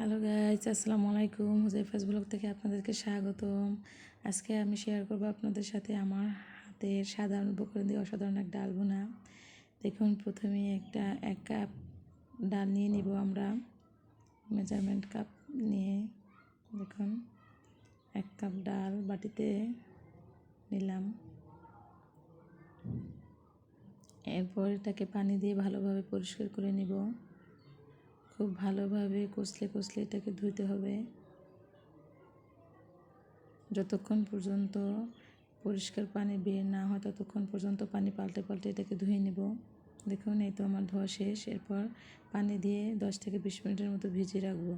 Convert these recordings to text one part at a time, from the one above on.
Hello guys আসসালামু আলাইকুম হুজাইফাজ blog থেকে আপনাদেরকে স্বাগতম। আজকে আমি শেয়ার করব আপনাদের সাথে আমার হাতের সাধারণ উপকরণ দিয়ে অসাধারণ এক ডাল বোনা দেখুন প্রথমে একটা এক কাপ ডাল নিয়ে নিব আমরা। মেজারমেন্ট কাপ নিয়ে দেখুন, এক কাপ ডাল বাটিতে নিলাম। এরপর এটাকে পানি দিয়ে ভালোভাবে পরিষ্কার করে নিব। খুব ভালোভাবে কষলে কষলে এটাকে ধুইতে হবে। যতক্ষণ পর্যন্ত পরিষ্কার পানি বের না হয়, ততক্ষণ পর্যন্ত পানি পাল্টে পাল্টে এটাকে ধুয়ে নেব। দেখুন, এই তো আমার ধোয়া শেষ। এরপর পানি দিয়ে দশ থেকে বিশ মিনিটের মতো ভিজিয়ে রাখব।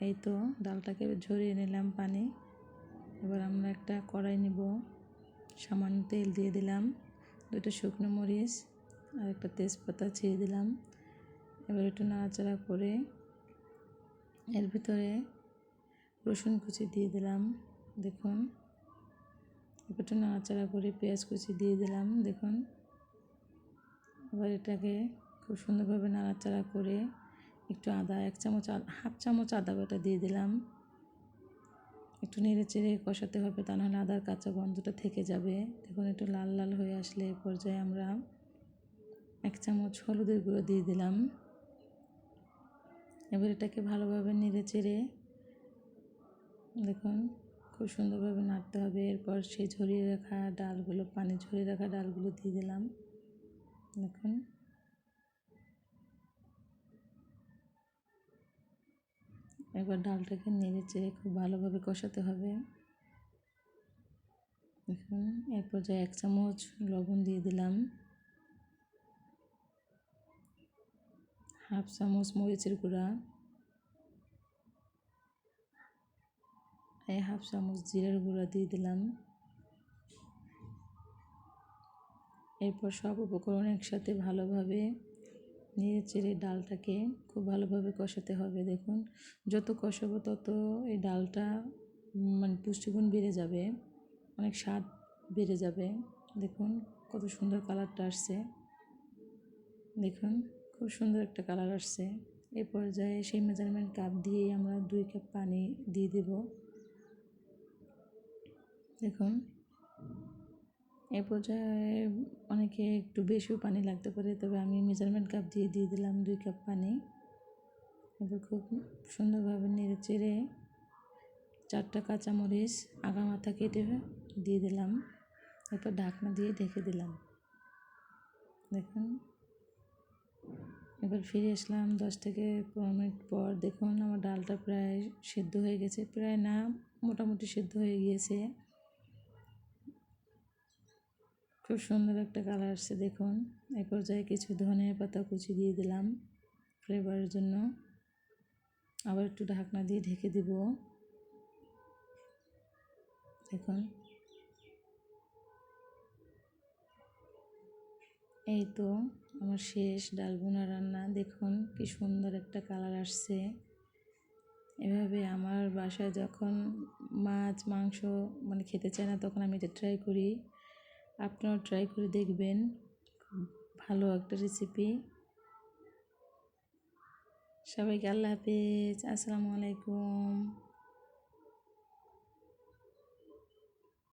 এই তো ডালটাকে ঝরিয়ে নিলাম পানি। এবার আমরা একটা কড়াই নিব। সামান্য তেল দিয়ে দিলাম। দুটো শুকনো মরিচ আর একটা তেজপাতা ছিঁড়ে দিলাম। এবার একটু নাড়াচাড়া করে এর ভিতরে রসুন কুচি দিয়ে দিলাম, দেখুন। এবার একটু নাড়াচাড়া করে পেঁয়াজ কুচি দিয়ে দিলাম, দেখুন। এবার এটাকে খুব সুন্দরভাবে নাড়াচাড়া করে একটু আদা, এক চামচ হাফ চামচ আদা বাটা দিয়ে দিলাম। একটু নেড়ে চেড়ে কষাতে হবে, তা নাহলে আদার কাঁচা গন্ধটা থেকে যাবে। দেখুন, একটু লাল লাল হয়ে আসলে এ পর্যায়ে আমরা এক চামচ হলুদের গুঁড়ো দিয়ে দিলাম। এবার এটাকে ভালোভাবে নেড়ে চেড়ে দেখুন, খুব সুন্দরভাবে নাড়তে হবে। এরপর সেই ঝরিয়ে রাখা ডালগুলো, পানি ঝরিয়ে রাখা ডালগুলো দিয়ে দিলাম। দেখুন। এবার ডালটাকে নেড়ে চেড়ে খুব ভালোভাবে কষাতে হবে। দেখুন, এরপর পর্যায়ে এক চামচ লবণ দিয়ে দিলাম। হাফ চামচ মরিচের গুঁড়া এই হাফ চামচ জিরার গুঁড়া দিয়ে দিলাম। এরপর সব উপকরণ একসাথে ভালোভাবে নেড়ে চেড়ে ডালটাকে খুব ভালোভাবে কষাতে হবে। দেখুন, যত কষাবো তত এই ডালটা মানে পুষ্টিগুণ বেড়ে যাবে, অনেক স্বাদ বেড়ে যাবে। দেখুন, কত সুন্দর কালারটা আসছে। দেখুন। খুব সুন্দর একটা কালার আসছে। এ পর্যায়ে সেই মেজারমেন্ট কাপ দিয়ে আমরা দুই কাপ পানি দিয়ে দেব। দেখুন। এ পর্যায়ে অনেকে একটু বেশিও পানি লাগতে পারে, তবে আমি মেজারমেন্ট কাপ দিয়ে দিয়ে দিলাম দুই কাপ পানি। এবার খুব সুন্দরভাবে নেড়ে চেড়ে চারটা কাঁচামরিচ আগা মাথা কেটে দিয়ে দিলাম। এরপর ঢাকনা দিয়ে ঢেকে দিলাম। দেখুন। এবার ফিরে আসলাম দশ থেকে পনেরো মিনিট পর। দেখুন আমার ডালটা প্রায় সেদ্ধ হয়ে গেছে, প্রায় না, মোটামুটি সেদ্ধ হয়ে গিয়েছে। খুব সুন্দর একটা কালার আসছে, দেখুন। এই পর্যায়ে কিছু ধনে পাতা কুচি দিয়ে দিলাম ফ্লেভারের জন্য। আবার একটু ঢাকনা দিয়ে ঢেকে দিব। দেখুন। এই তো আমার শেষ ডাল বোনা রান্না। দেখুন কি সুন্দর একটা কালার আসছে। এভাবে আমার বাসায় যখন মাছ, মাংস মানে খেতে চায় না, তখন আমি এটা ট্রাই করি। আপনারাও ট্রাই করে দেখবেন। ভালো একটা রেসিপি সবাইকে আল্লাহ হাফেজ। আসসালামু আলাইকুম।